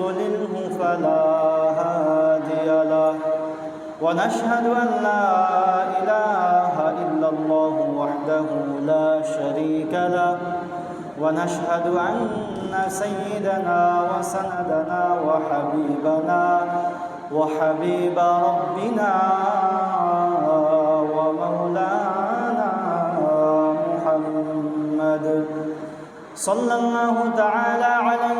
يضلله فلا هادي له. ونشهد أن لا إله إلا الله وحده لا شريك له. ونشهد أن سيدنا وسندنا وحبيبنا وحبيب ربنا ومولانا محمد. صلى الله تعالى عليه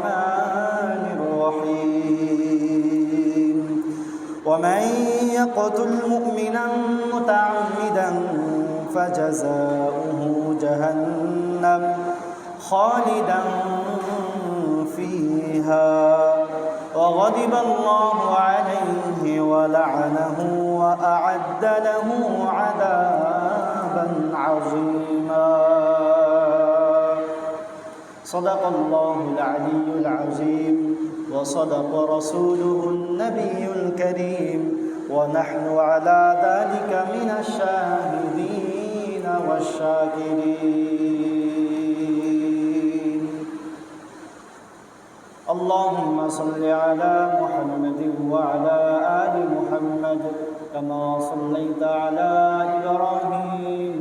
ومن يقتل مؤمنا متعمدا فجزاؤه جهنم خالدا فيها. وغضب الله عليه ولعنه وأعد له عذابا عظيما. صدق الله العلي العظيم. وصدق رسوله النبي الكريم. ونحن على ذلك من الشاهدين والشاكرين. اللهم صل على محمد وعلى آل محمد كما صليت على إبراهيم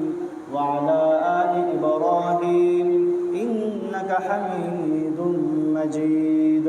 وعلى آل إبراهيم. إنك حميد مجيد.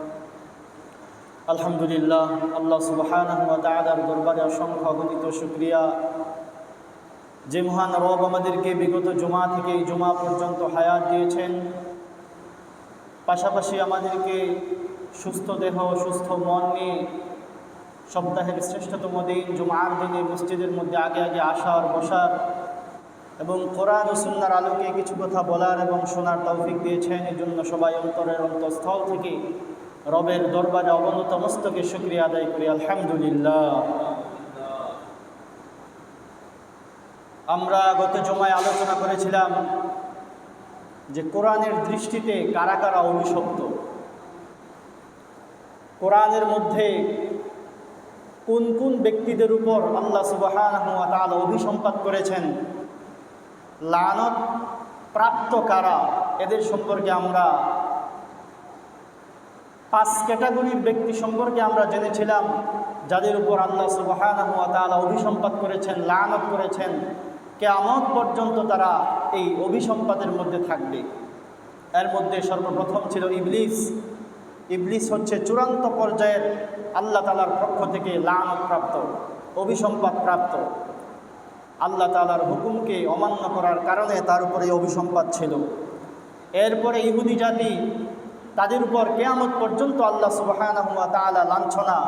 আলহামদুলিল্লাহ, আল্লাহ তাআলার দরবারে অসংখ্য অগণিত শুকরিয়া। যে মহান রব আমাদেরকে বিগত জুমা থেকে এই জুমা পর্যন্ত হায়াত দিয়েছেন, পাশাপাশি আমাদেরকে সুস্থ দেহ, সুস্থ মন নিয়ে সপ্তাহের শ্রেষ্ঠতম দিন জুমার দিনে মসজিদের মধ্যে আগে আগে আসার, বসার এবং কোরআন ও সুন্নার আলোকে কিছু কথা বলার এবং শোনার তৌফিক দিয়েছেন। এই জন্য সবাই অন্তরের অন্তঃস্থল থেকে রবের দরবারে অবনত মস্তকে শুক্রিয়া আদায় করি, আলহামদুলিল্লাহ। আমরা গত জমায় আলোচনা করেছিলাম যে কোরআনের দৃষ্টিতে কারা কারা অভিশপ্ত? কোরআনের মধ্যে কোন কোন ব্যক্তিদের উপর আল্লাহ সুবাহ অভিসম্পাদ করেছেন? লানত প্রাপ্ত কারা? এদের সম্পর্কে আমরা পাঁচ ক্যাটাগরির ব্যক্তি সম্পর্কে আমরা জেনেছিলাম, যাদের উপর আল্লাহ সুবাহ অভিসম্পাদ করেছেন, লানত করেছেন, কেয়ামত পর্যন্ত তারা এই অভিসম্পাদের মধ্যে থাকবে। এর মধ্যে সর্বপ্রথম ছিল ইবলিস। ইবলিস হচ্ছে চূড়ান্ত পর্যায়ের আল্লাহ তালার পক্ষ থেকে লানত প্রাপ্ত অভিসম্পাদ প্রাপ্ত আল্লাহ তালার হুকুমকে অমান্য করার কারণে তার উপরে অভিসম্পাদ ছিল। এরপরে ইহুদি জাতি তাদের উপর কেয়ামত পর্যন্ত আল্লাহ সুবাহ তালা লাঞ্ছনা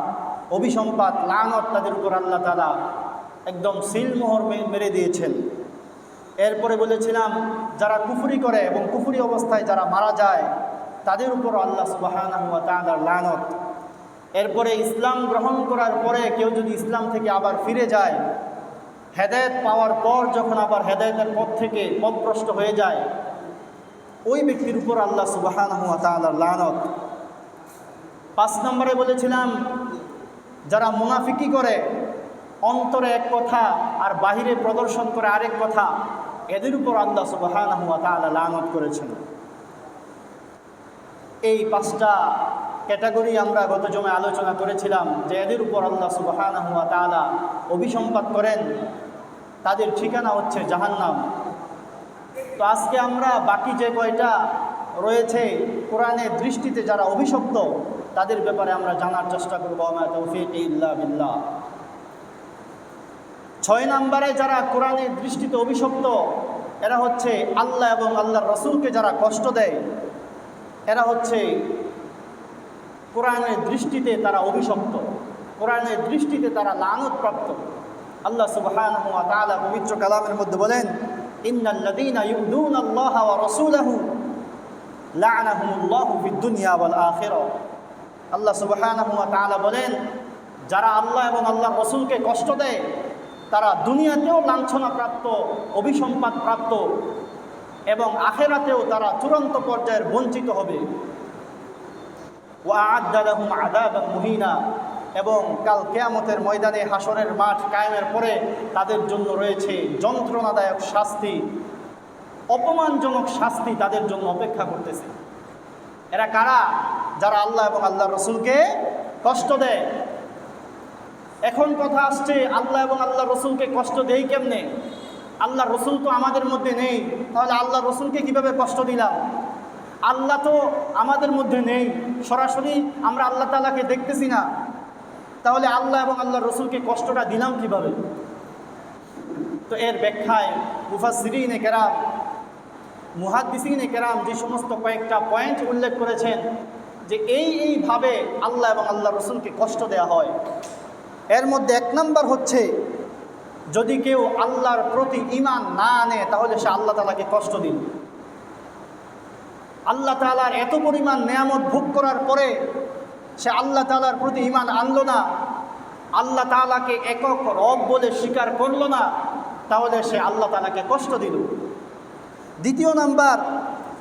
অভিসম্পাদ লানত তাদের উপর আল্লাহ তালা একদম সিলমোহর মেরে দিয়েছেন। এরপরে বলেছিলাম, যারা কুফুরি করে এবং কুফুরি অবস্থায় যারা মারা যায়, তাদের উপর আল্লাহ সুবাহ তালার লানত। এরপরে ইসলাম গ্রহণ করার পরে কেউ যদি ইসলাম থেকে আবার ফিরে যায়, হেদায়ত পাওয়ার পর যখন আবার হেদায়তের পথ থেকে পথভ্রষ্ট হয়ে যায় ওই ব্যক্তির উপর আল্লাহ সুবাহান হুয়া তালার লানত। পাঁচ নম্বরে বলেছিলাম, যারা মুনাফিকি করে, অন্তরে এক কথা আর বাহিরে প্রদর্শন করে আরেক কথা, এদের উপর আল্লাহ সুবহানাহু ওয়া তাআলা লানত করেছেন। এই পাঁচটা ক্যাটাগরি আমরা গত জমায় আলোচনা করেছিলাম যে এদের উপর আল্লাহ সুবহানাহু ওয়া তাআলা অভিসম্পাত করেন, তাদের ঠিকানা হচ্ছে জাহান্নাম। তো আজকে আমরা বাকি যে কয়টা রয়েছে কোরআনের দৃষ্টিতে যারা অভিশপ্ত, তাদের ব্যাপারে আমরা জানার চেষ্টা করব। আমার তৌফিক ইল্লা বিল্লাহ। ছয় নম্বরে যারা কোরআনের দৃষ্টিতে অভিশপ্ত, এরা হচ্ছে আল্লাহ এবং আল্লাহর রসুলকে যারা কষ্ট দেয়, এরা হচ্ছে কোরআনের দৃষ্টিতে তারা অভিশপ্ত। কোরআনের দৃষ্টিতে তারা লানতপ্রাপ্ত আল্লাহ সুবহানাহু ওয়া তাআলা পবিত্র কালামের মধ্যে বলেন ইন্নাল্লাযীনা ইউযুনা আল্লাহ ওয়া রাসূলাহু লা'নাহুমুল্লাহু ফিদ দুনিয়া ওয়াল আখিরাহ আল্লাহ সুবহানাহু ওয়া তাআলা বলেন, যারা আল্লাহ এবং আল্লাহর রসুলকে কষ্ট দেয়, তারা দুনিয়াতেও লাঞ্ছনা প্রাপ্ত অভিসম্পাদ প্রাপ্ত এবং আখেরাতেও তারা চূড়ান্ত পর্যায়ের বঞ্চিত হবে। ওয়া ওয়াআদ্দালাহুম আযাবান মুহিনা এবং কাল কেয়ামতের ময়দানে হাসরের মাঠ কায়েমের পরে তাদের জন্য রয়েছে যন্ত্রণাদায়ক শাস্তি, অপমানজনক শাস্তি তাদের জন্য অপেক্ষা করতেছে। এরা কারা? যারা আল্লাহ এবং আল্লাহ রসুলকে কষ্ট দেয়। এখন কথা আসছে, আল্লাহ এবং আল্লাহ রসুলকে কষ্ট দেই কেমনে? আল্লাহ রসুল তো আমাদের মধ্যে নেই, তাহলে আল্লাহ রসুলকে কীভাবে কষ্ট দিলাম? আল্লাহ তো আমাদের মধ্যে নেই, সরাসরি আমরা আল্লাহ তালাকে দেখতেছি না। তাহলে আল্লাহ এবং আল্লাহ রসুলকে কষ্টটা দিলাম কীভাবে? তো এর ব্যাখ্যায় মুফাসিরিনে কেরাম, মুহাদ্দিসিনে কেরাম যে সমস্ত কয়েকটা পয়েন্ট উল্লেখ করেছেন যে এই এইভাবে আল্লাহ এবং আল্লাহ রসুলকে কষ্ট দেয়া হয়। এর মধ্যে এক নম্বর হচ্ছে, যদি কেউ আল্লাহর প্রতি ইমান না আনে, তাহলে সে আল্লাহ তালাকে কষ্ট দিন আল্লাহ তালার এত পরিমাণ নেয়ামত ভোগ করার পরে সে আল্লাহ তালার প্রতি ইমান আনলো না। আল্লাহ তালাকে একক রব বলে স্বীকার করল না, তাহলে সে আল্লাহ তালাকে কষ্ট দিল। দ্বিতীয় নাম্বার,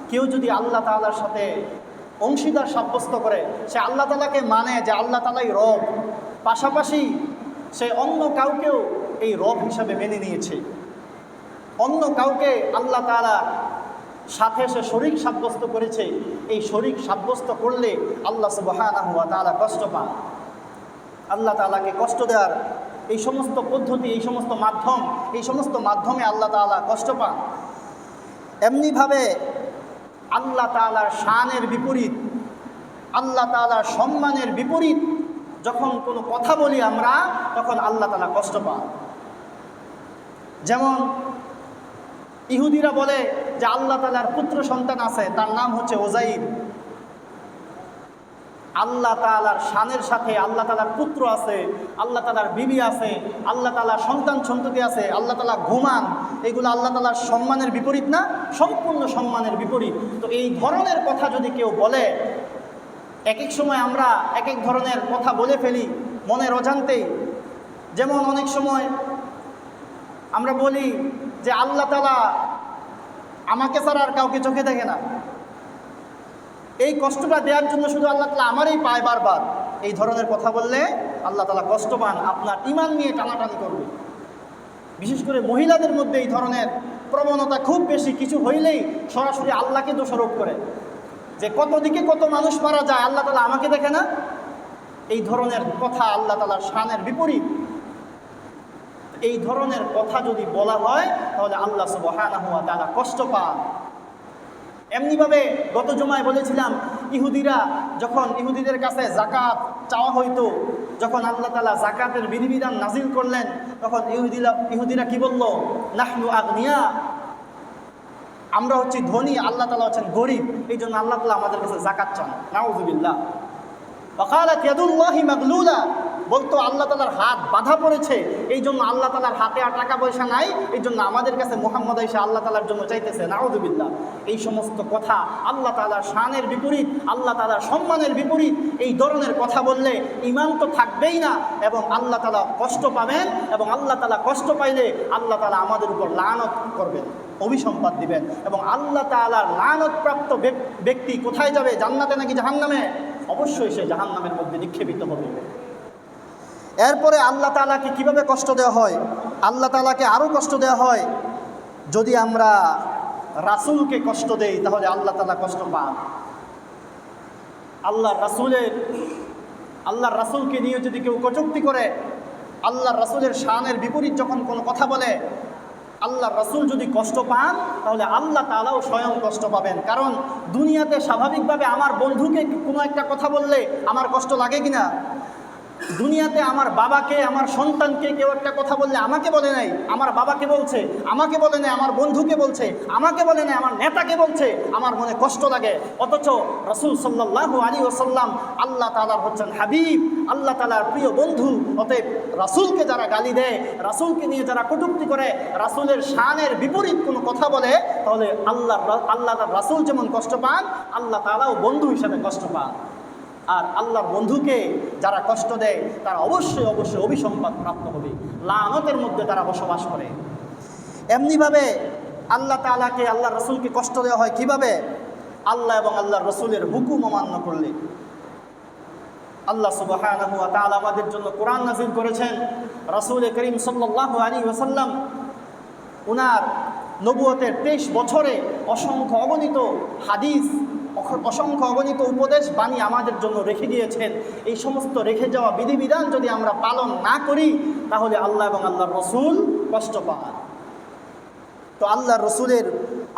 কেউ যদি আল্লাহ তালার সাথে অংশীদার সাব্যস্ত করে, সে আল্লাহ তালাকে মানে যে আল্লাহ তালাই রব। পাশাপাশি সে অন্য কাউকেও এই রব হিসাবে মেনে নিয়েছে। অন্য কাউকে আল্লাহ তালা সাথে সে শরিক সাব্যস্ত করেছে। এই শরিক সাব্যস্ত করলে আল্লাহ সুবহানাহু ওয়া তাআলা কষ্ট পান। আল্লাহ তালাকে কষ্ট দেওয়ার এই সমস্ত পদ্ধতি, এই সমস্ত মাধ্যম, এই সমস্ত মাধ্যমে আল্লাহ তাআলা কষ্ট পান। এমনিভাবে আল্লাহ তাআলার শানের বিপরীত, আল্লাহ তাআলার সম্মানের বিপরীত যখন কোনো কথা বলি আমরা, তখন আল্লাহ তালা কষ্ট পান। যেমন ইহুদিরা বলে যে আল্লাহ তালার পুত্র সন্তান আছে, তার নাম হচ্ছে ওজাইর। আল্লাহ তালার শানের সাথে আল্লাহ তালার পুত্র আছে, আল্লাহ তালার বিবি আছে, আল্লাহ তালার সন্তান সন্ততি আছে, আল্লাহ তালা ঘুমান এগুলো আল্লাহ তালার সম্মানের বিপরীত না? সম্পূর্ণ সম্মানের বিপরীত। তো এই ধরনের কথা যদি কেউ বলে এক এক সময় আমরা এক এক ধরনের কথা বলে ফেলি মনের অজান্তেই। যেমন অনেক সময় আমরা বলি যে আল্লাহ তালা আমাকে ছাড়া আর কাউকে চোখে দেখে না। এই কষ্টটা দেওয়ার জন্য শুধু আল্লাহ তালা আমারই পায় বারবার। এই ধরনের কথা বললে আল্লাহ তালা কষ্ট পান আপনার ইমান নিয়ে টানাটানি করবে। বিশেষ করে মহিলাদের মধ্যে এই ধরনের প্রবণতা খুব বেশি, কিছু হইলেই সরাসরি আল্লাহকে দোষারোপ করে। যে কত দিকে কত মানুষ মারা যায়, আল্লাহ তালা আমাকে দেখে না। এই ধরনের কথা আল্লাহ তালার শানের বিপরীত। এই ধরনের কথা যদি বলা হয়, তাহলে আল্লাহ সুবহানাহু ওয়া তাআলা কষ্ট পান। এমনিভাবে গত জমায় বলেছিলাম, ইহুদিরা যখন ইহুদিদের কাছে জাকাত চাওয়া হইতো, যখন আল্লাহ তালা জাকাতের বিধিবিধান নাজিল করলেন, তখন ইহুদিরা ইহুদিরা কি বলল? নাহনু আগনিয়া। আমরা হচ্ছি ধনী, আল্লাহ তালা হচ্ছেন গরিব এই জন্য আল্লাহ তালা আমাদের কাছে জাকাত চান। নাউজুবিল্লাহ। ইয়াদুল্লাহি মাগলুলা। বলতো আল্লাহ তালার হাত বাধা পড়েছে এই জন্য আল্লাহ তালার হাতে আর টাকা পয়সা নাই এই জন্য আমাদের কাছে মোহাম্মদ এসে আল্লাহ তালার জন্য চাইতেছে নাউদুবিল্লাহ এই সমস্ত কথা আল্লাহ তালার শানের বিপরীত, আল্লাহ তালার সম্মানের বিপরীত, এই ধরনের কথা বললে ইমান তো থাকবেই না এবং আল্লাহ তালা কষ্ট পাবেন এবং আল্লাহ তালা কষ্ট পাইলে আল্লাহ তালা আমাদের উপর লানত করবেন অভিসম্পাদ দিবেন এবং আল্লাহ তালার লানতপ্রাপ্ত ব্যক- ব্যক্তি কোথায় যাবে, জান্নাতে নাকি জাহান্নামে? অবশ্যই সে জাহান্নামের মধ্যে নিক্ষেপিত হবে। এরপরে আল্লাহ তালাকে কীভাবে কষ্ট দেওয়া হয়? আল্লাহ তালাকে আরও কষ্ট দেওয়া হয়। যদি আমরা রাসূলকে কষ্ট দেই, তাহলে আল্লাহ তালা কষ্ট পান। আল্লাহ রাসূলের, আল্লাহর রাসূলকে নিয়ে যদি কেউ কটূক্তি করে, আল্লাহর রাসূলের শানের বিপরীত যখন কোনো কথা বলে, আল্লাহর রাসূল যদি কষ্ট পান, তাহলে আল্লাহ তালাও স্বয়ং কষ্ট পাবেন। কারণ দুনিয়াতে স্বাভাবিকভাবে আমার বন্ধুকে কোনো একটা কথা বললে আমার কষ্ট লাগে কিনা? দুনিয়াতে আমার বাবাকে, আমার সন্তানকে কেউ একটা কথা বললে আমাকে বলে নাই, আমার বাবাকে বলছে, আমাকে বলে নাই, আমার বন্ধুকে বলছে, আমাকে বলে নাই, আমার নেতাকে বলছে, আমার মনে কষ্ট লাগে। অথচ রসুল সাল্লাহু আলী ওসাল্লাম আল্লাহ তালার হচ্ছেন হাবিব, আল্লাহ তালার প্রিয় বন্ধু। অতএব রাসূলকে যারা গালি দেয়, রাসূলকে নিয়ে যারা কটূক্তি করে, রাসূলের শানের বিপরীত কোনো কথা বলে, তাহলে আল্লাহ আল্লাহ রাসূল যেমন কষ্ট পান, আল্লাহ তালাও বন্ধু হিসাবে কষ্ট পান। আর আল্লাহর বন্ধুকে যারা কষ্ট দেয়, তারা অবশ্যই অবশ্যই অভিসম্পাদ প্রাপ্ত হবে। লানতের মধ্যে তারা বসবাস করে। এমনিভাবে আল্লাহ তালাকে আল্লাহ রসুলকে কষ্ট দেওয়া হয় কীভাবে? আল্লাহ এবং আল্লাহ রসুলের হুকুম অমান্য করলে। আল্লাহ সুবাহ আমাদের জন্য কোরআন নাজিল করেছেন। রসুল করিম সাল্লাহ আলী ওসাল্লাম উনার নবুয়তের তেইশ বছরে অসংখ্য অগণিত হাদিস অসংখ্য অগণিত উপদেশ বাণী আমাদের জন্য রেখে দিয়েছেন। এই সমস্ত রেখে যাওয়া বিধিবিধান যদি আমরা পালন না করি, তাহলে আল্লাহ এবং আল্লাহর রসুল কষ্ট পান। তো আল্লাহ রসুলের,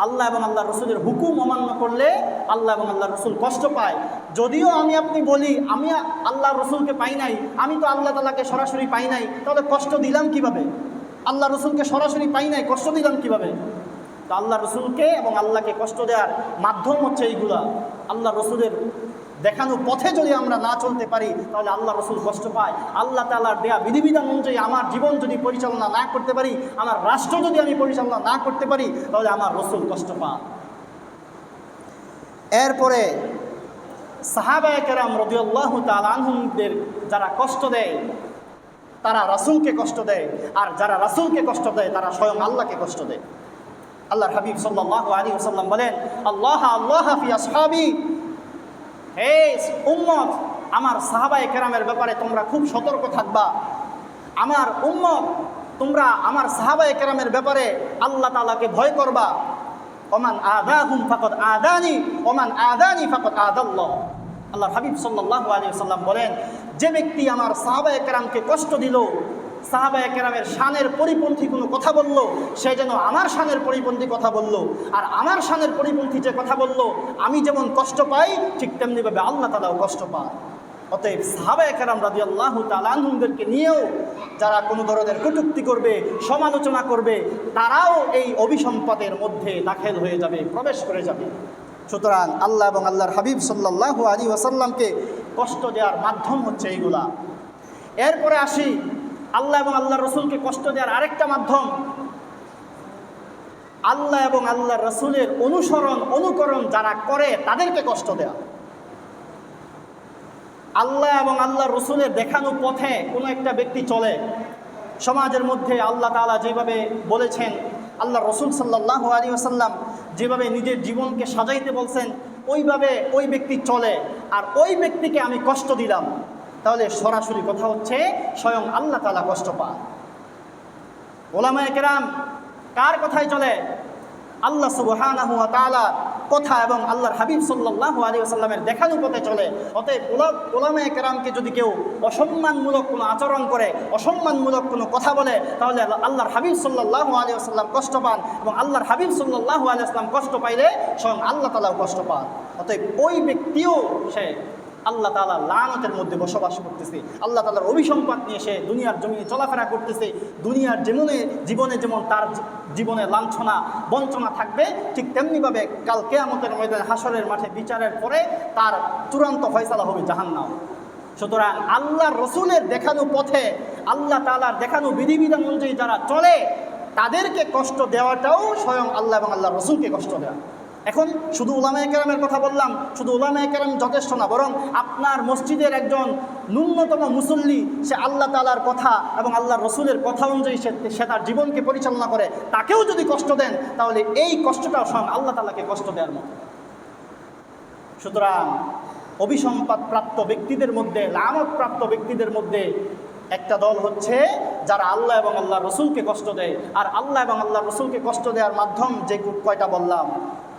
আল্লাহ এবং আল্লাহ রসুলের হুকুম অমান্য করলে আল্লাহ এবং আল্লাহ রসুল কষ্ট পায়। যদিও আমি আপনি বলি, আমি আল্লাহ রসুলকে পাই নাই, আমি তো আল্লাহ তালাকে সরাসরি পাই নাই, তাহলে কষ্ট দিলাম কীভাবে? আল্লাহ রসুলকে সরাসরি পাই নাই, কষ্ট দিলাম কীভাবে? তো আল্লাহ রসুলকে এবং আল্লাহকে কষ্ট দেওয়ার মাধ্যম হচ্ছে এইগুলা। আল্লাহ রসুলের দেখানো পথে যদি আমরা না চলতে পারি, তাহলে আল্লাহ রসুল কষ্ট পায়। আল্লাহ তালার দেয়া বিধিবিধান অনুযায়ী আমার জীবন যদি পরিচালনা না করতে পারি, আমার রাষ্ট্র যদি আমি পরিচালনা না করতে পারি, তাহলে আমার রসুল কষ্ট পান। এরপরে সাহাবায় কেরাম তালহুমদের যারা কষ্ট দেয়, তারা রাসূলকে কষ্ট দেয়। আর যারা রাসূলকে কষ্ট দেয়, তারা স্বয়ং আল্লাহকে কষ্ট দেয়। আল্লাহর হাবিব সাল্লাল্লাহু আলাইহি ওয়াসাল্লাম বলেন, আল্লাহ আল্লাহ ফি আসহাবি। হে উম্মত, আমার সাহাবায়ে কেরামের ব্যাপারে তোমরা খুব সতর্ক থাকবা। আমার উম্মত, তোমরা আমার সাহাবায়ে কেরামের ব্যাপারে আল্লাহ তাআলাকে ভয় করবা। ওমান আদা হুম ফাকত আদানি, ওমান আদানি ফাকত আদাল্লাহ। আল্লাহ হাবিব সাল্লাল্লাহু আলী ওয়াসাল্লাম বলেন, যে ব্যক্তি আমার সাহাবায়ে কেরামকে কষ্ট দিল সাহাবায়ে কেরামের শানের পরিপন্থী কোনো কথা বলল, সে যেন আমার শানের পরিপন্থী কথা বলল। আর আমার শানের পরিপন্থী যে কথা বলল, আমি যেমন কষ্ট পাই, ঠিক তেমনিভাবে আল্লাহ তালাও কষ্ট পায়। অতএব সাহাবায়ে কেরাম রাজি আল্লাহ তালানহুমদেরকে নিয়েও যারা কোনো ধরনের কটুক্তি করবে, সমালোচনা করবে, তারাও এই অভিসম্পাদের মধ্যে দাখেল হয়ে যাবে, প্রবেশ করে যাবে। সুতরাং আল্লাহ এবং আল্লাহর হাবিব সাল্লাল্লাহু আলী ওয়াসাল্লামকে কষ্ট দেওয়ার মাধ্যম হচ্ছে এইগুলা। এরপরে আসি আল্লাহ এবং আল্লাহ রসুলকে কষ্ট দেওয়ার আরেকটা মাধ্যম। আল্লাহ এবং আল্লাহ রসুলের অনুসরণ, অনুকরণ যারা করে, তাদেরকে কষ্ট দেওয়া। আল্লাহ এবং আল্লাহ রসুলের দেখানো পথে কোনো একটা ব্যক্তি চলে। সমাজের মধ্যে আল্লাহ তাআলা যেভাবে বলেছেন আল্লাহ রসুল সাল্লাহ আলী আসাল্লাম যেভাবে নিজের জীবনকে সাজাইতে বলছেন, ওইভাবে ওই ব্যক্তি চলে। আর ওই ব্যক্তিকে আমি কষ্ট দিলাম। তাহলে সরাসরি কথা হচ্ছে স্বয়ং আল্লাহ তালা কষ্ট পান। ওলামায় কেরাম কার কথায় চলে? আল্লাহ তাআলা কথা এবং আল্লাহর হাবিব সাল্লাল্লাহু আলাইহি ওয়াসাল্লামের দেখানো পথে চলে। অতএব ওলা- ওলামায়ে কেরামকে যদি কেউ অসম্মানমূলক কোনো আচরণ করে, অসম্মানমূলক কোনো কথা বলে, তাহলে আল্লাহ- আল্লাহর হাবিব সাল্লাল্লাহু আলাইহি ওয়াসাল্লাম কষ্ট পান এবং আল্লাহর হাবিব সাল্লাল্লাহু আলাইহি ওয়াসাল্লাম কষ্ট পাইলে স্বয়ং আল্লাহ তাআলাও কষ্ট পান। অতএব ওই ব্যক্তিও সে আল্লাহ তালা লানতের মধ্যে বসবাস করতেছে। আল্লাহ তালার অভিসম্পাদ নিয়ে সে দুনিয়ার জমিনে চলাফেরা করতেছে। দুনিয়ার যেমনে জীবনে যেমন তার জীবনে লাঞ্ছনা, বঞ্চনা থাকবে, ঠিক তেমনিভাবে কাল কেয়ামতের ময়দানে হাসরের মাঠে বিচারের পরে তার চূড়ান্ত ফয়সালা হবে জাহান্নাম। সুতরাং আল্লাহর রসুলের দেখানো পথে, আল্লাহ তালার দেখানো বিধিবিধান অনুযায়ী যারা চলে, তাদেরকে কষ্ট দেওয়াটাও স্বয়ং আল্লাহ এবং আল্লাহ রসুলকে কষ্ট দেওয়া। এখন শুধু উলামায়ে কেরামের কথা বললাম, শুধু উলামায়ে কেরাম যথেষ্ট না, বরং আপনার মসজিদের একজন ন্যূনতম মুসল্লি, সে আল্লাহ তালার কথা এবং আল্লাহ রসুলের কথা অনুযায়ী সে তার জীবনকে পরিচালনা করে, তাকেও যদি কষ্ট দেন, তাহলে এই কষ্টটাও স্বয়ং আল্লাহ তালাকে কষ্ট দেওয়ার মতো। সুতরাং অভিসম্পাদ প্রাপ্ত ব্যক্তিদের মধ্যে, লামত প্রাপ্ত ব্যক্তিদের মধ্যে একটা দল হচ্ছে যারা আল্লাহ এবং আল্লাহ রসুলকে কষ্ট দেয়। আর আল্লাহ এবং আল্লাহ রসুলকে কষ্ট দেওয়ার মাধ্যম যে কয়টা বললাম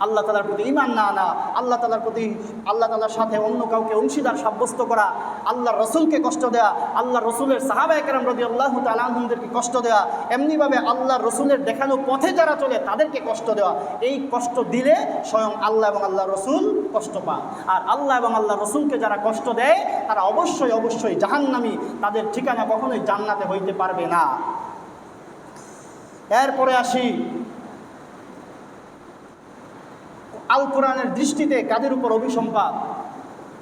আল্লাহ তালার প্রতি ইমান না আনা, আল্লাহ তালার প্রতি, আল্লাহ তালার সাথে অন্য কাউকে অংশীদার সাব্যস্ত করা আল্লাহ রসুলকে কষ্ট দেয়া আল্লাহ রসুলের সাহাবা একরাম রদি আল্লাহ তালাহমদেরকে কষ্ট দেওয়া এমনিভাবে আল্লাহ রসুলের দেখানো পথে যারা চলে তাদেরকে কষ্ট দেওয়া, এই কষ্ট দিলে স্বয়ং আল্লাহ এবং আল্লাহ রসুল কষ্ট পান। আর আল্লাহ এবং আল্লাহ রসুলকে যারা কষ্ট দেয়, তারা অবশ্যই অবশ্যই জাহান্নামি, তাদের ঠিকানা কখনোই জান্নাতে হইতে পারবে না। এরপরে আসি আল কোরআনের দৃষ্টিতে কাদের উপর অভিসম্পাদ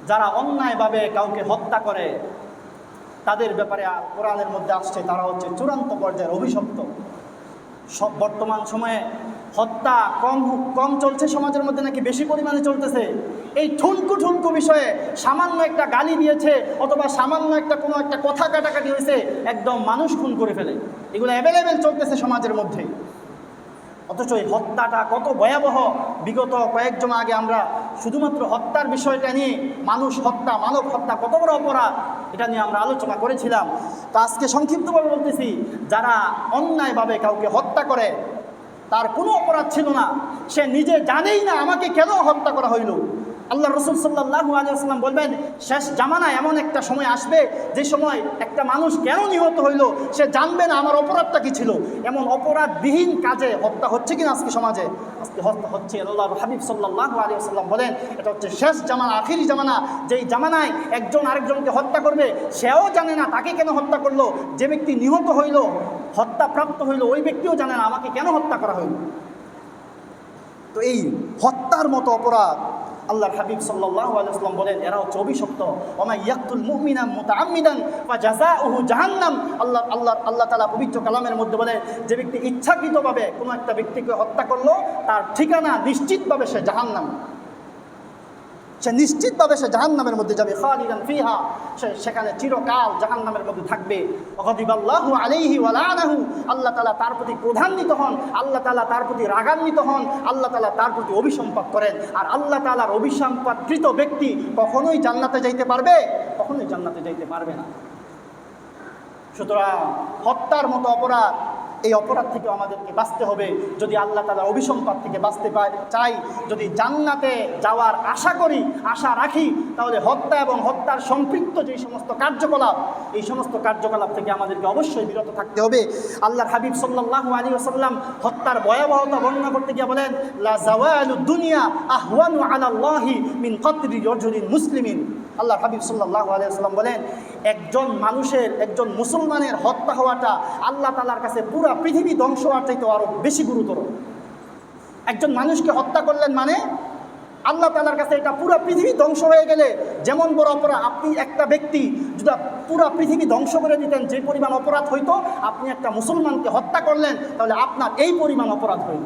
যারা অন্যায়ভাবে কাউকে হত্যা করে, তাদের ব্যাপারে কোরআনের মধ্যে আসছে, তারা হচ্ছে চূড়ান্ত পর্যায়ের অভিশপ্ত। সব বর্তমান সময়ে হত্যা কম কম চলছে সমাজের মধ্যে নাকি বেশি পরিমাণে চলতেছে? এই ঠুনকু ঠুনকু বিষয়ে সামান্য একটা গালি দিয়েছে অথবা সামান্য একটা কোনো একটা কথা কাটাকাটি হয়েছে, একদম মানুষ খুন করে ফেলে। এগুলো অ্যাভেলেবেল চলতেছে সমাজের মধ্যে। অথচ এই হত্যাটা কত ভয়াবহ। বিগত কয়েকজন আগে আমরা শুধুমাত্র হত্যার বিষয়টা নিয়ে মানুষ হত্যা, মানব হত্যা, কত বড় অপরাধ এটা নিয়ে আমরা আলোচনা করেছিলাম। তো আজকে সংক্ষিপ্তভাবে বলতেছি, যারা অন্যায়ভাবে কাউকে হত্যা করে, তার কোনো অপরাধ ছিল না। সে নিজে জানেই না আমাকে কেন হত্যা করা হইল। আল্লাহ রসুল সাল্লাহু আলিয়াল্লাম বলবেন, শেষ জামানা এমন একটা সময় আসবে, যে সময় একটা মানুষ কেন নিহত হইল, সে জানবে না আমার অপরাধটা কি ছিল। এমন অপরাধবিহীন কাজে হত্যা হচ্ছে কিনা আজকে সমাজে? আজকে হত্যা হচ্ছে আল্লাহ হাবিব সাল্লাহ আলিয়াল্লাম বলেন, এটা হচ্ছে শেষ জামানা, আখিরি জামানা। যেই জামানায় একজন আরেকজনকে হত্যা করবে, সেও জানে না তাকে কেন হত্যা করল। যে ব্যক্তি নিহত হইল, হত্যাপ্রাপ্ত হইল, ওই ব্যক্তিও জানে না আমাকে কেন হত্যা করা হইল। তো এই হত্যার মতো অপরাধ আল্লাহর হাবিব আলাইহি সাল্লাম বলেন এরা হচ্ছে অভিশপ্ত। ওমা ইয়াকতুল মুমিনা মুতাআম্মিদান ফা জাযাউহু জাহান্নাম। আল্লাহ আল্লাহ আল্লাহ তাআলা পবিত্র কালামের মধ্যে বলে, যে ব্যক্তি ইচ্ছাকৃতভাবে কোনো একটা ব্যক্তিকে হত্যা করল, তার ঠিকানা নিশ্চিতভাবে সে জাহান্নাম। সে নিশ্চিতভাবে সে জাহান নামের মধ্যে যাবে ফিহা। সে সেখানে চিরকাল জাহান্নামের মধ্যে থাকবে। আলাইহি আল্লাহ তালা তার প্রতি প্রধান্বিত হন, আল্লাহ তালা তার প্রতি রাগান্বিত হন, আল্লাহ তালা তার প্রতি অভিসম্পাদ করেন। আর আল্লাহ তাআলার অভিসম্পাদকৃত ব্যক্তি কখনোই জান্নাতে যাইতে পারবে, কখনোই জান্নাতে যাইতে পারবে না। সুতরাং হত্যার মতো অপরাধ এই অপরাধ থেকে আমাদেরকে বাঁচতে হবে। যদি আল্লাহ তালার অভিসম্পাদ থেকে বাঁচতে চাই যদি জান্নাতে যাওয়ার আশা করি, আশা রাখি, তাহলে হত্যা এবং হত্যার সম্পৃক্ত যে সমস্ত কার্যকলাপ, এই সমস্ত কার্যকলাপ থেকে আমাদেরকে অবশ্যই বিরত থাকতে হবে। আল্লাহ হাবিব সাল্লাল্লাহু আলী ওসাল্লাম হত্যার ভয়াবহতা বর্ণনা করতে গিয়ে বলেন দুনিয়া আহওয়ানু আলাল্লাহি মিন কতরি মুসলিমিন। আল্লাহ হাবিব সাল্লাহ আলিয়াল্লাম বলেন একজন মানুষের, একজন মুসলমানের হত্যা হওয়াটা আল্লাহ তালার কাছে পুরা পৃথিবী ধ্বংস হওয়ার চাইতে আরও বেশি গুরুতর। একজন মানুষকে হত্যা করলেন মানে আল্লাহ তালার কাছে এটা পুরা পৃথিবী ধ্বংস হয়ে গেলে যেমন বড় অপরাধ, আপনি একটা ব্যক্তি যদি পুরা পৃথিবী ধ্বংস করে দিতেন, যে পরিমাণ অপরাধ হইতো, আপনি একটা মুসলমানকে হত্যা করলেন, তাহলে আপনার এই পরিমাণ অপরাধ হইল।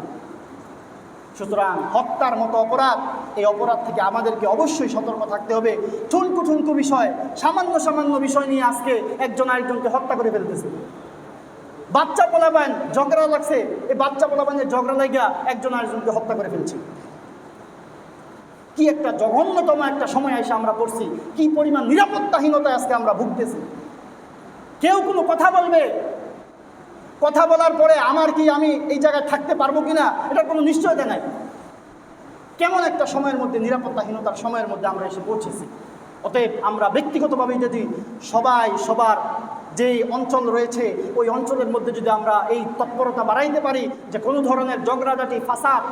সুতরাং হত্যার মতো অপরাধ, এই অপরাধ থেকে আমাদেরকে অবশ্যই সতর্ক থাকতে হবে। ঠুনকু ঠুনকু বিষয়, সামান্য সামান্য বিষয় নিয়ে আজকে একজন আরেকজনকে হত্যা করে ফেলতেছে। বাচ্চা পোলাবান ঝগড়া লাগছে, এই বাচ্চা পোলাবানের ঝগড়া লাগিয়া একজন আরেকজনকে হত্যা করে ফেলছে। কি একটা জঘন্যতম একটা সময় এসে আমরা পড়ছি, কি পরিমাণ নিরাপত্তাহীনতায় আজকে আমরা ভুগতেছি। কেউ কোনো কথা বলবে কথা বলার পরে আমার কি আমি এই জায়গায় থাকতে পারব কি না এটার কোনো নিশ্চয়তা নাই। কেমন একটা সময়ের মধ্যে, নিরাপত্তাহীনতার সময়ের মধ্যে আমরা এসে পৌঁছেছি। অতএব আমরা ব্যক্তিগতভাবে যদি সবাই, সবার যে অঞ্চল রয়েছে, ওই অঞ্চলের মধ্যে যদি আমরা এই তৎপরতা বাড়াইতে পারি যে কোনো ধরনের ঝগড়াঝাটি, ফাসাদ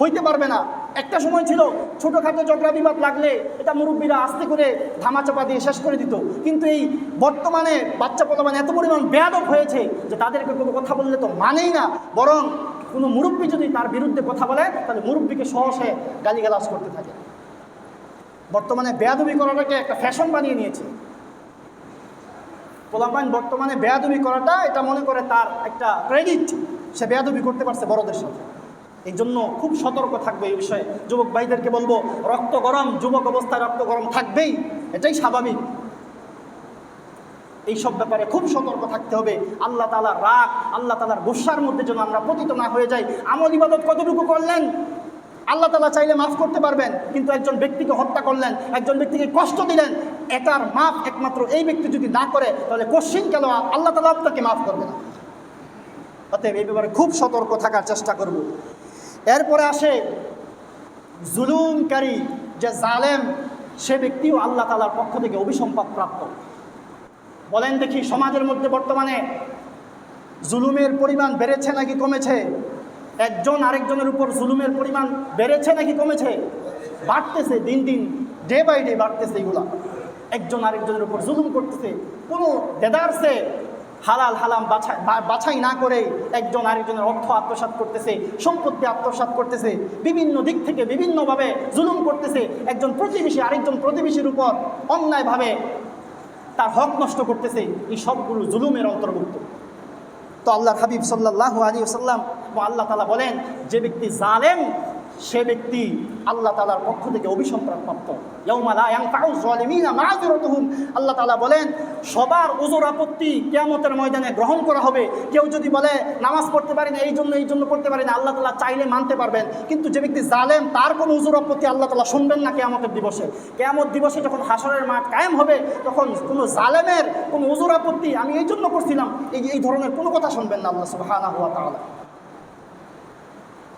হইতে পারবে না একটা সময় ছিল ছোটোখাটো ঝগড়া বিবাদ লাগলে এটা মুরব্বীরা আস্তে করে ধামাচাপা দিয়ে শেষ করে দিত। কিন্তু এই বর্তমানে বাচ্চা পোলাবান এত পরিমাণ বেয়াদব হয়েছে যে তাদেরকে কোনো কথা বললে তো মানেই না। বরং কোনো মুরব্বী যদি তার বিরুদ্ধে কথা বলে, তাহলে মুরব্বীকে সহসে গালিগালাজ করতে থাকে। বর্তমানে বেয়াদবি করাটাকে একটা ফ্যাশন বানিয়ে নিয়েছে। পোলাপাইন বর্তমানে বেয়াদবি করাটা, এটা মনে করে তার একটা ক্রেডিট। সে বেয়াদবি করতে পারছে বড়দের সাথে। এই জন্য খুব সতর্ক থাকবে এই বিষয়ে। যুবক ভাইদেরকে বলব, রক্ত গরম, যুবক অবস্থায় রক্ত গরম থাকবেই, এটাই স্বাভাবিক। এইসব ব্যাপারে খুব সতর্ক থাকতে হবে। আল্লাহ তালার রাগ, আল্লাহ তালার গুসার মধ্যে যেন আমরা পতিত না হয়ে যাই। আমল ইবাদত কতটুকু করলেন? আল্লাহ তালা চাইলে মাফ করতে পারবেন, কিন্তু একজন ব্যক্তিকে হত্যা করলেন, একজন ব্যক্তিকে কষ্ট দিলেন, এটার মাফ একমাত্র এই ব্যক্তি যদি না করে, তাহলে কোশ্চিন কেন? আল্লাহ তালা আপনাকে মাফ করবে না। অতএব এই ব্যাপারে খুব সতর্ক থাকার চেষ্টা করব। এরপরে আসে জুলুমকারী, যে জালেম, সে ব্যক্তিও আল্লাহ তালার পক্ষ থেকে অভিসম্পাদ প্রাপ্ত। বলেন দেখি, সমাজের মধ্যে বর্তমানে জুলুমের পরিমাণ বেড়েছে নাকি কমেছে? একজন আরেকজনের উপর জুলুমের পরিমাণ বেড়েছে নাকি কমেছে? বাড়তেছে, দিন দিন, ডে বাই ডে বাড়তেছে এগুলা। একজন আরেকজনের উপর জুলুম করতেছে, কোনো দেদারসে হালাল, হালাম বাছাই বাছাই না করে একজন আরেকজনের অর্থ আত্মসাৎ করতেছে, সম্পত্তি আত্মসাৎ করতেছে, বিভিন্ন দিক থেকে বিভিন্নভাবে জুলুম করতেছে, একজন প্রতিবেশী আরেকজন প্রতিবেশীর উপর অন্যায়ভাবে তার হক নষ্ট করতেছে, এই সবগুলো জুলুমের অন্তর্ভুক্ত। তো আল্লাহর হাবিব সাল্লাহ আলী সাল্লাম ও আল্লাহ তালা বলেন, যে ব্যক্তি জালেম সে ব্যক্তি আল্লাহ তালার পক্ষ থেকে অভিসম্প্রাপ প্রাপ্ত। ইয়াউমা ইয়ানফাউ আল্লাহ তালা বলেন, সবার ওজোর আপত্তি কিয়ামতের ময়দানে গ্রহণ করা হবে। কেউ যদি বলে, নামাজ পড়তে পারি না, এই জন্য এই জন্য পড়তে পারি না, আল্লাহ তালা চাইলে মানতে পারবেন। কিন্তু যে ব্যক্তি জালেম, তার কোনো ওজোর আপত্তি আল্লাহ তালা শুনবেন না কেয়ামতের দিবসে। কেয়ামত দিবসে যখন হাসরের মাঠ কায়েম হবে, তখন কোনো জালেমের কোনো ওজোর আপত্তি আমি এই জন্য করছিলাম, এই এই ধরনের কোনো কথা শুনবেন না আল্লাহ তাআলা।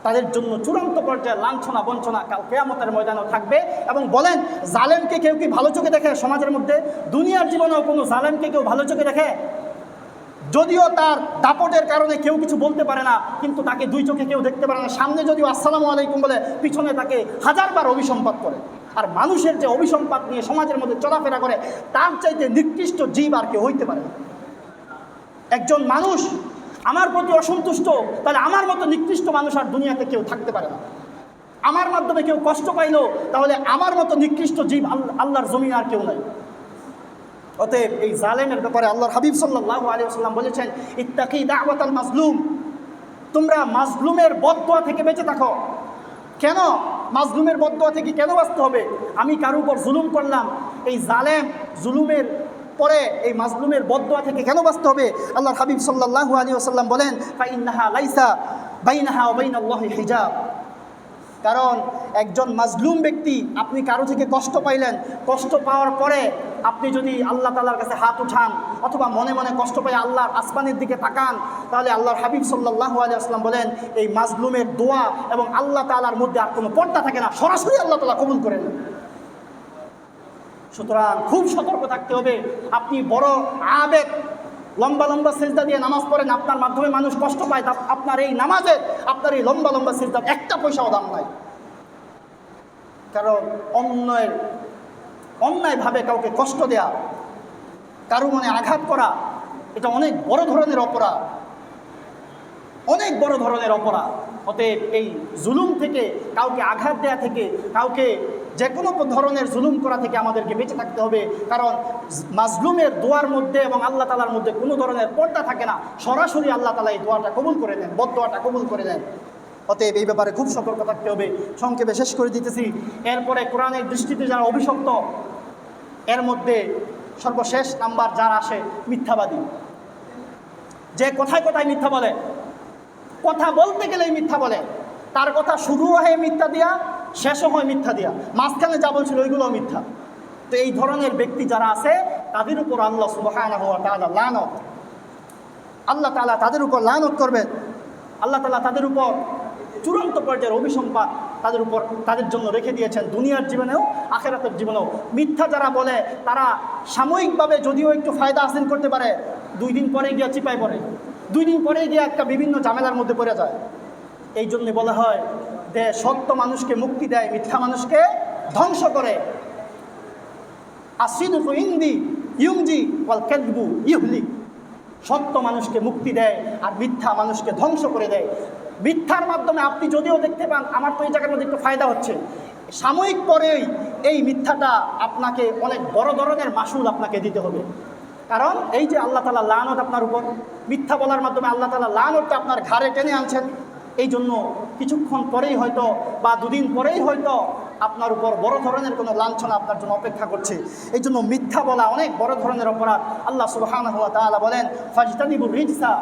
তাদের জন্য চূড়ান্ত পর্যায়ে লাঞ্ছনা, বঞ্চনা কাল কেয়ামতের ময়দানেও থাকবে এবং বলেন, জালেমকে কেউ কি ভালো চোখে দেখে সমাজের মধ্যে? দুনিয়ার জীবনেও কোনো জালেমকে কেউ ভালো চোখে দেখে? যদিও তার দাপটের কারণে কেউ কিছু বলতে পারে না, কিন্তু তাকে দুই চোখে কেউ দেখতে পারে না। সামনে যদিও আসসালামু আলাইকুম বলে, পিছনে তাকে হাজারবার অভিসম্পাদ করে। আর মানুষের যে অভিসম্পাদ নিয়ে সমাজের মধ্যে চলাফেরা করে, তার চাইতে নিকৃষ্ট জীব আর কেউ হইতে পারে না। একজন মানুষ আমার প্রতি অসন্তুষ্ট, তাহলে আমার মতো নিকৃষ্ট মানুষ আর দুনিয়াতে কেউ থাকতে পারে না। আমার মাধ্যমে কেউ কষ্ট পাইলো, তাহলে আমার মতো নিকৃষ্ট জীব আল্লাহ- আল্লাহর জমিন আর কেউ নাই। অতএব এই জালেমের ব্যাপারে আল্লাহর হাবিব সাল্লাহ আলী আসাল্লাম বলেছেন, ইত্তাকি দাওয়াত আল মাজলুম। তোমরা মাজলুমের বদোয়া থেকে বেঁচে থাকো। কেন? মাজলুমের বদোয়া থেকে কেন বাঁচতে হবে? আমি কারও উপর জুলুম করলাম। এই জালেম জুলুমের পরে এই মাজলুমের বদোয়া থেকে কেন বাঁচতে হবে? আল্লাহর হাবিব সাল্লাহ আলী আসাল্লাম বলেন, ফাইন্নাহা লাইসা বাইনাহা ওবাইনাল্লাহি হিজাব। কারণ একজন মাজলুম ব্যক্তি, আপনি কারও থেকে কষ্ট পাইলেন, কষ্ট পাওয়ার পরে আপনি যদি আল্লাহ তালার কাছে হাত উঠান অথবা মনে মনে কষ্ট পাই আল্লাহর আসমানের দিকে তাকান, তাহলে আল্লাহর হাবিব সাল্লাহ আলী আসলাম বলেন, এই মাজলুমের দোয়া এবং আল্লাহ তালার মধ্যে আর কোনো পর্দা থাকে না। সরাসরি আল্লাহ তালা কবুল করেন সুতরাং খুব সতর্ক থাকতে হবে। আপনি বড় আবেগ, লম্বা লম্বা সেজদা দিয়ে নামাজ পড়েন, আপনার মাধ্যমে মানুষ কষ্ট পায়। আপনার এই নামাজের আপনার এই লম্বা লম্বা সেজদার একটা পয়সাও দাম নাই। কারণ অন্যের অন্যায়ভাবে কাউকে কষ্ট দেয়া, কারও মনে আঘাত করা, এটা অনেক বড় ধরনের অপরাধ। অনেক বড় ধরনের অপরাধ। অতএব এই জুলুম থেকে, কাউকে আঘাত দেয়া থেকে, কাউকে যে কোনো ধরনের জুলুম করা থেকে আমাদেরকে বেঁচে থাকতে হবে। কারণ মাজলুমের দোয়ার মধ্যে এবং আল্লাহ তালার মধ্যে কোনো ধরনের পর্দা থাকে না। সরাসরি আল্লাহ তালা এই দোয়াটা কবুল করে দেন বদ দোয়াটা কবুল করে দেন অতএব এই ব্যাপারে খুব সতর্ক থাকতে হবে। সংক্ষেপে শেষ করে দিতেছি। এরপরে কোরআনের দৃষ্টিতে যারা অভিশপ্ত, এর মধ্যে সর্বশেষ নাম্বার যারা আসে মিথ্যাবাদী। যে কথায় কথায় মিথ্যা বলে, কথা বলতে গেলেই মিথ্যা বলে। তার কথা শুরুও হয় মিথ্যা দিয়া শেষও হয় মিথ্যা দিয়া। মাঝখানে যা বলছিল ওইগুলোও মিথ্যা। তো এই ধরনের ব্যক্তি যারা আছে, তাদের উপর আল্লাহ তাআলা লানত। আল্লাহ তালা তাদের উপর লানত করবে। আল্লাহ তালা তাদের উপর চূড়ান্ত পর্যায়ের অভিসম্পাদ তাদের উপর তাদের জন্য রেখে দিয়েছেন দুনিয়ার জীবনেও, আখেরাতের জীবনেও। মিথ্যা যারা বলে, তারা সাময়িকভাবে যদিও একটু ফায়দা হাসিল করতে পারে, দুই দিন পরে গিয়ে চিপায় পড়ে। দুই দিন পরে গিয়ে একটা বিভিন্ন ঝামেলার মধ্যে পড়ে যায়। এই জন্যে বলা হয় যে সত্য মানুষকে মুক্তি দেয়, মিথ্যা মানুষকে ধ্বংস করে। আসিদুকু ইন্দি ইউংজি ওয়াল কেদবু ইহলি সত্য মানুষকে মুক্তি দেয় আর মিথ্যা মানুষকে ধ্বংস করে দেয়। মিথ্যার মাধ্যমে আপনি যদিও দেখতে পান, আমার তো এই জায়গার মধ্যে একটু ফায়দা হচ্ছে। সাময়িক পরেই এই মিথ্যাটা আপনাকে অনেক বড় ধরনের মাসুল আপনাকে দিতে হবে। কারণ এই যে আল্লাহ তালা লানত আপনার উপর, মিথ্যা বলার মাধ্যমে আল্লাহ তালা লানতটা আপনার ঘাড়ে টেনে আনছেন। এই জন্য কিছুক্ষণ পরেই হয়তো বা দুদিন পরেই হয়তো আপনার উপর বড় ধরনের কোনো লাঞ্ছনা আপনার জন্য অপেক্ষা করছে। এই জন্য মিথ্যা বলা অনেক বড় ধরনের অপরাধ। আল্লাহ সুবহান হুয়া তাআলা বলেন, ফাজতানিবুর রিজসা,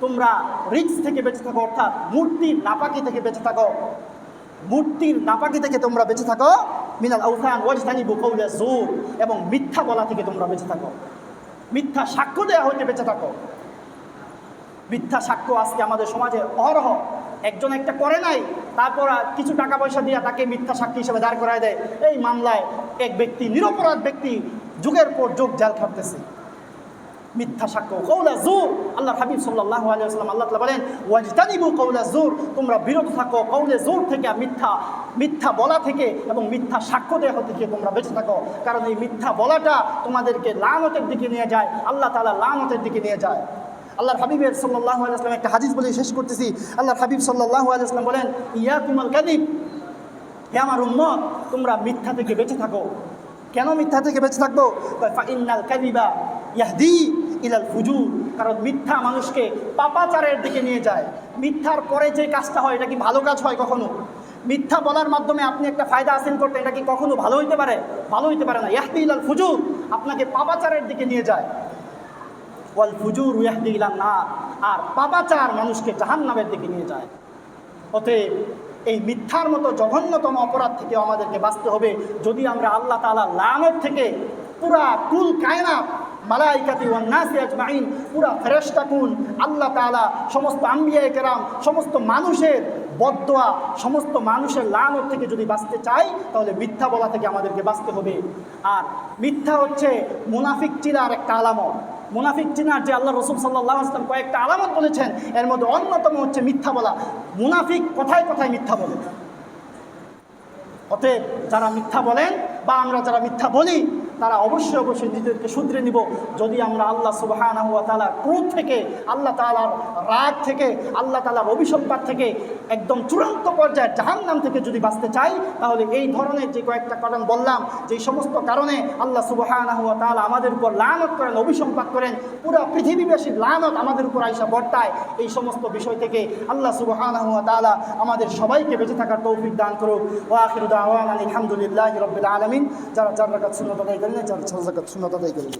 তোমরা রিজ থেকে বেঁচে থাকো, অর্থাৎ মূর্তির নাপাকি থেকে বেঁচে থাকো। মূর্তির নাপাকি থেকে তোমরা বেঁচে থাকো। মিনাল আউথান ওয়াজতানিবু কওলা জুর এবং মিথ্যা বলা থেকে তোমরা বেঁচে থাকো। মিথ্যা সাক্ষ্য দেওয়া হইতে বেঁচে থাকো। মিথ্যা সাক্ষ্য আজকে আমাদের সমাজে অহরহ। একজন একটা করে নাই, তারপর কিছু টাকা পয়সা দিয়ে তাকে মিথ্যা সাক্ষী হিসেবে দাঁড় করায় দেয়। এই মামলায় এক ব্যক্তি, নিরপরাধ ব্যক্তি যুগের পর যুগ জাল খাটতেছে। মিথ্যা সাক্ষ্য কৌলা জোর। আল্লাহ হাবিব সাল্লাহ আলিয়াল্লাম আল্লাহ তাআলা বলেন, ওয়াজতানিবু কৌলা জোর। তোমরা বিরত থাকো কৌলে জোর থেকে মিথ্যা মিথ্যা বলা থেকে এবং মিথ্যা সাক্ষ্য দেওয়া থেকে তোমরা বেঁচে থাকো। কারণ এই মিথ্যা বলাটা তোমাদেরকে লানতের দিকে নিয়ে যায়, আল্লাহ তালা লানতের দিকে নিয়ে যায়। আল্লাহর হাবিবের সাল্লাহ আলাইসলাম একটা হাদিস বলে শেষ করতেছি। আল্লাহর হাবিব সাল্লাহ আলাইসলাম বলেন, ইয়া কুমাল কাদিব হে আমার উম্মত, তোমরা মিথ্যা থেকে বেঁচে থাকো। কেন মিথ্যা থেকে বেঁচে থাকব? ইন্নাল কাদিবা ইয়াহদি ইলাল ফুজুর। কারণ মিথ্যা মানুষকে পাপাচারের দিকে নিয়ে যায়। মিথ্যার পরে যে কাজটা হয়, এটা কি ভালো কাজ হয় কখনো? মিথ্যা বলার মাধ্যমে আপনি একটা ফায়দা হাসিল করতে, এটা কি কখনো ভালো হইতে পারে? ভালো হইতে পারে না। ইয়াহদি ইলাল ফুজুর, আপনাকে পাপাচারের দিকে নিয়ে যায়। ওয়াল ফুজুর ইয়াহদি ইলাম না আর পাপাচার মানুষকে জাহান্নামের দিকে নিয়ে যায়। অতএব এই মিথ্যার মতো জঘন্যতম অপরাধ থেকে আমাদেরকে বাঁচতে হবে। যদি আমরা আল্লাহ তালা লামের থেকে পুরা কুল কায়নাত মালাইকাতি ওয়ান্নাসি আজমাইন, পুরা ফেরেশতা কুল আল্লাহ তাআলা সমস্ত আম্বিয়ায়ে কেরাম, সমস্ত মানুষের বদদোয়া, সমস্ত মানুষের লানত থেকে যদি বাঁচতে চাই, তাহলে মিথ্যা বলা থেকে আমাদেরকে বাঁচতে হবে। আর মিথ্যা হচ্ছে মুনাফিক চিনার একটা আলামত। মুনাফিক চিনার যে আল্লাহ রসুল সাল্লাহ আসলাম কয়েকটা আলামত বলেছেন, এর মধ্যে অন্যতম হচ্ছে মিথ্যা বলা। মুনাফিক কথায় কথায় মিথ্যা বলে। অতএব যারা মিথ্যা বলেন বা আমরা যারা মিথ্যা বলি তারা অবশ্যই অবশ্যই নিজেদেরকে শুধরে নিব। যদি আমরা আল্লাহ সুবাহানা তালার ক্রোধ থেকে, আল্লাহ তালার রাগ থেকে, আল্লাহ তালার অভিসম্পাদ থেকে একদম চূড়ান্ত পর্যায়ে জাহান্নাম থেকে যদি বাঁচতে চাই, তাহলে এই ধরনের যে কয়েকটা কারণ বললাম যে সমস্ত কারণে আল্লাহ সুবাহানা হুয়া তালা আমাদের উপর লানত করেন অভিসম্পাদ করেন, পুরো পৃথিবীবাসীর লানত আমাদের উপর আইসা বর্তায়, এই সমস্ত বিষয় থেকে আল্লাহ সুবাহানা হুয়া তালা আমাদের সবাইকে বেঁচে থাকার তৌফিক দান করুক। ওয়াখির দাওয়ান আলহামদুলিল্লাহ রবিল আলমিন। যারা চার রাকাত শূন্য আদায় না চার রাকাত শূন্য আদায় করেন